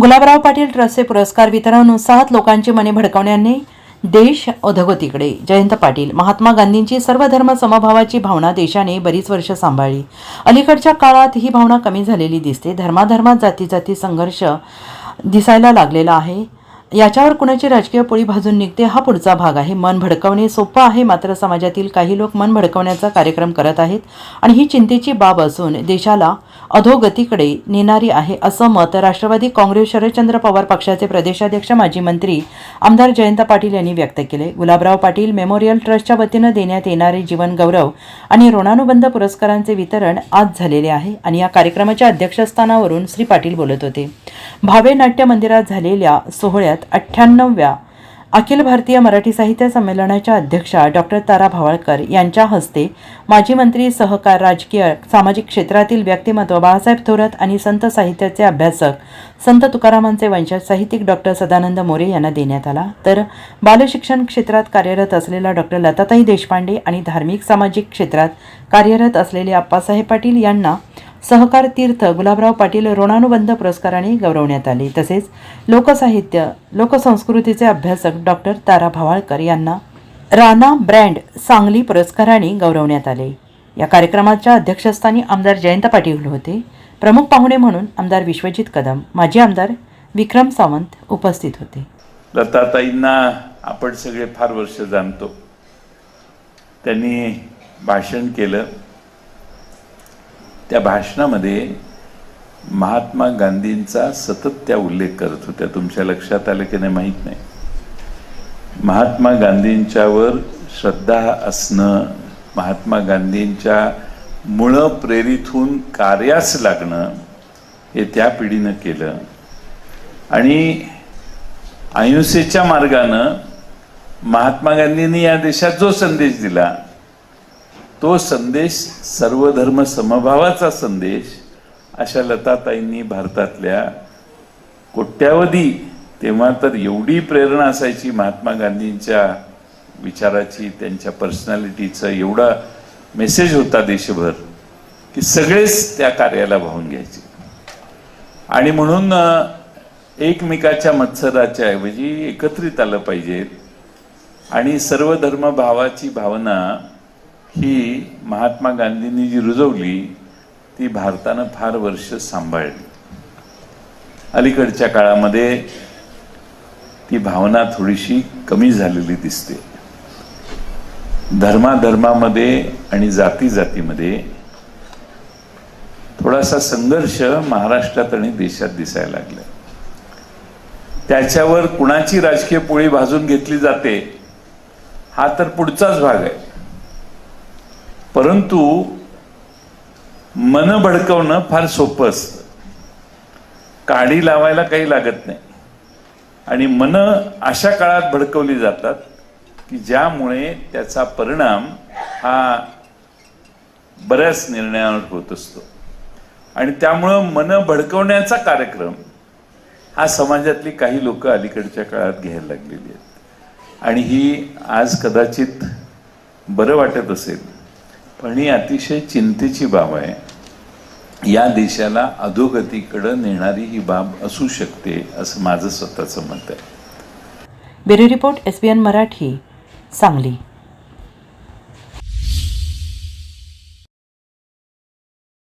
गुलाबराव पाटील ट्रस्टचे पुरस्कार वितरण उत्साहात लोकांची मने भडकवण्याने देश अधोगतीकडे. जयंत पाटील महात्मा गांधींची सर्व धर्म समभावाची भावना देशाने बरीच वर्ष सांभाळली. अलीकडच्या काळात ही भावना कमी झालेली दिसते. धर्माधर्मात जाती जाती संघर्ष दिसायला लागलेला आहे. याच्यावर कुणाची राजकीय पोळी भाजून निघते हा पुढचा भाग आहे. मन भडकवणे सोपं आहे मात्र समाजातील काही लोक मन भडकवण्याचा कार्यक्रम करत आहेत आणि ही चिंतेची बाब असून देशाला अधोगतीकडे नेणारी आहे असं मत राष्ट्रवादी काँग्रेस शरदचंद्र पवार पक्षाचे प्रदेशाध्यक्ष माजी मंत्री आमदार जयंत पाटील यांनी व्यक्त केले. गुलाबराव पाटील मेमोरियल ट्रस्टच्या वतीनं देण्यात येणारे जीवन गौरव आणि ऋणानुबंध पुरस्कारांचे वितरण आज झालेले आहे आणि या कार्यक्रमाच्या अध्यक्षस्थानावरून श्री पाटील बोलत होते. भावे नाट्य मंदिरात झालेल्या सोहळ्यात अठ्ठ्याण्णव्या अखिल भारतीय मराठी साहित्य संमेलनाच्या अध्यक्षा डॉक्टर तारा भावाळकर यांच्या हस्ते माजी मंत्री सहकार राजकीय सामाजिक क्षेत्रातील व्यक्तिमत्व बाळासाहेब थोरात आणि संत साहित्याचे अभ्यासक संत तुकारामांचे वंशज साहित्यिक डॉक्टर सदानंद मोरे यांना देण्यात आला. तर बालशिक्षण क्षेत्रात कार्यरत असलेला डॉक्टर लताताई देशपांडे आणि धार्मिक सामाजिक क्षेत्रात कार्यरत असलेले आप्पासाहेब पाटील यांना सहकार तीर्थ गुलाबराव पाटील ऋणानुबंध पुरस्काराने गौरवण्यात आले. तसेच लोकसाहित्य लोकसंस्कृतीचे अभ्यासक डॉक्टर तारा भावाळकर यांना राणा ब्रँड सांगली पुरस्काराने गौरवण्यात आले. या कार्यक्रमाच्या अध्यक्षस्थानी आमदार जयंत पाटील होते. प्रमुख पाहुणे म्हणून आमदार विश्वजित कदम माजी आमदार विक्रम सावंत उपस्थित होते. लताताईंना आपण सगळे फार वर्ष जाणतो. त्यांनी भाषण केलं. त्या भाषणामध्ये महात्मा गांधींचा सतत त्या उल्लेख करत होत्या. तुमच्या लक्षात आलं की नाही माहीत नाही. महात्मा गांधींच्यावर श्रद्धा असणं महात्मा गांधींच्या मुळं प्रेरित होऊन कार्यास लागणं हे त्या पिढीनं केलं. आणि अहिंसेच्या मार्गानं महात्मा गांधींनी या देशात जो संदेश दिला तो संदेश सर्वधर्म समभावाचा संदेश अशा लताताईंनी भारतातल्या कोट्यावधी तेव्हा तर एवढी प्रेरणा असायची महात्मा गांधींच्या विचाराची त्यांच्या पर्सनॅलिटीचं एवढा मेसेज होता देशभर की सगळेच त्या कार्याला वाहून घ्यायचे. आणि म्हणून एकमेकाच्या मत्सराच्या ऐवजी एकत्रित आलं पाहिजे. आणि सर्व धर्मभावाची भावना ही महात्मा गांधींनी जी रुजवली ती भारतानं फार वर्ष सांभाळली. अलीकडच्या काळामध्ये ती भावना थोडीशी कमी झालेली दिसते. धर्माधर्मामध्ये आणि जाती जातीमध्ये थोडासा संघर्ष महाराष्ट्रात आणि देशात दिसायला लागला. त्याच्यावर कुणाची राजकीय पोळी भाजून घेतली जाते हा तर पुढचाच भाग आहे. परंतु मन भडकवणं फार सोपं असतं. काडी लावायला काही लागत नाही. आणि मन अशा काळात भडकवली जातात की ज्यामुळे त्याचा परिणाम हा बऱ्याच निर्णयावर होत असतो. आणि त्यामुळं मन भडकवण्याचा कार्यक्रम हा समाजातली काही लोक अलीकडच्या काळात घ्यायला लागलेली आहेत. आणि ही आज कदाचित बरं वाटत असेल पण ही अतिशय चिंतेची बाब आहे. या देशाला अधोगतीकडं नेणारी ही बाब असू शकते असं माझं स्वतःचं मत आहे. Bureau report S B N Marathi Sangli.